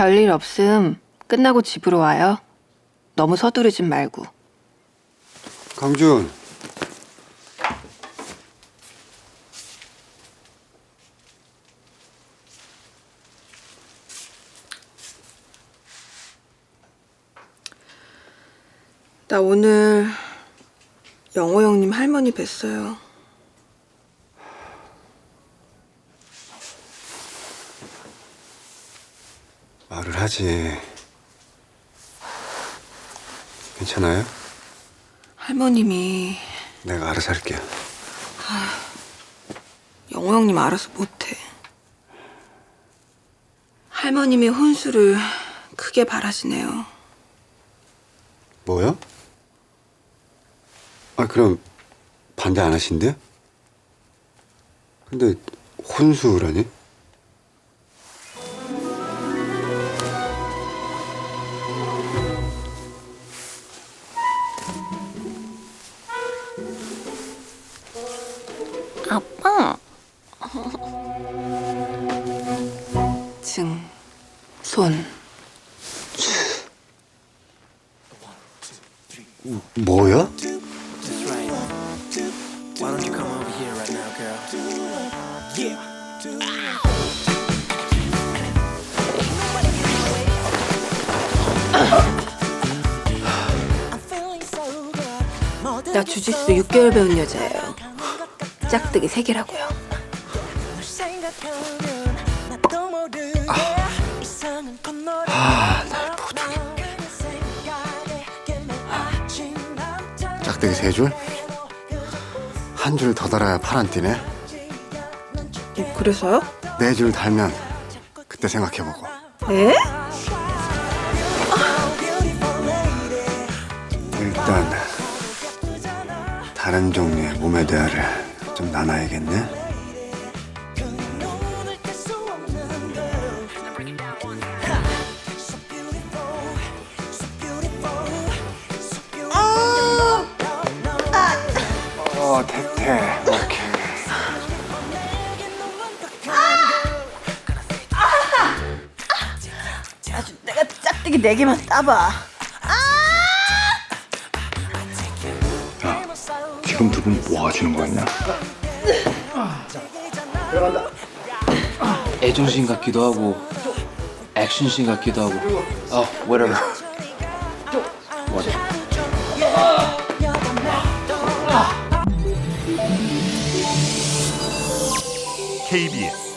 별일 없음. 끝나고 집으로 와요. 너무 서두르진 말고. 강준. 나 오늘 영호 형님 할머니 뵀어요. 말을 하지. 괜찮아요? 할머님이 내가 알아서 할게요. 영호 형님 알아서 못해. 할머님이 혼수를 크게 바라시네요. 뭐요? 아 그럼 반대 안 하신대요? 근데 혼수라니? 아빠. 증, 손, 뭐야? That's right. Why don't you come over here right now, girl? Yeah. 나 주짓수 6개월 배운 여자예요. 짝뜨기 3개라고요. 아, 날 보더니. 짝대기 세 줄? 한 줄 더 달아야 파란 띠네. 그래서요? 네 줄 달면 그때 생각해보고. 에? 일단 다른 종류의 몸의 대화를 좀 나눠야겠네. 어. 아주 내가 짝대기 네 따봐. 그럼 두 분 모아지는 거 같냐? 애정신 같기도 하고 액션신 같기도 하고. 어, whatever. 맞아 KBS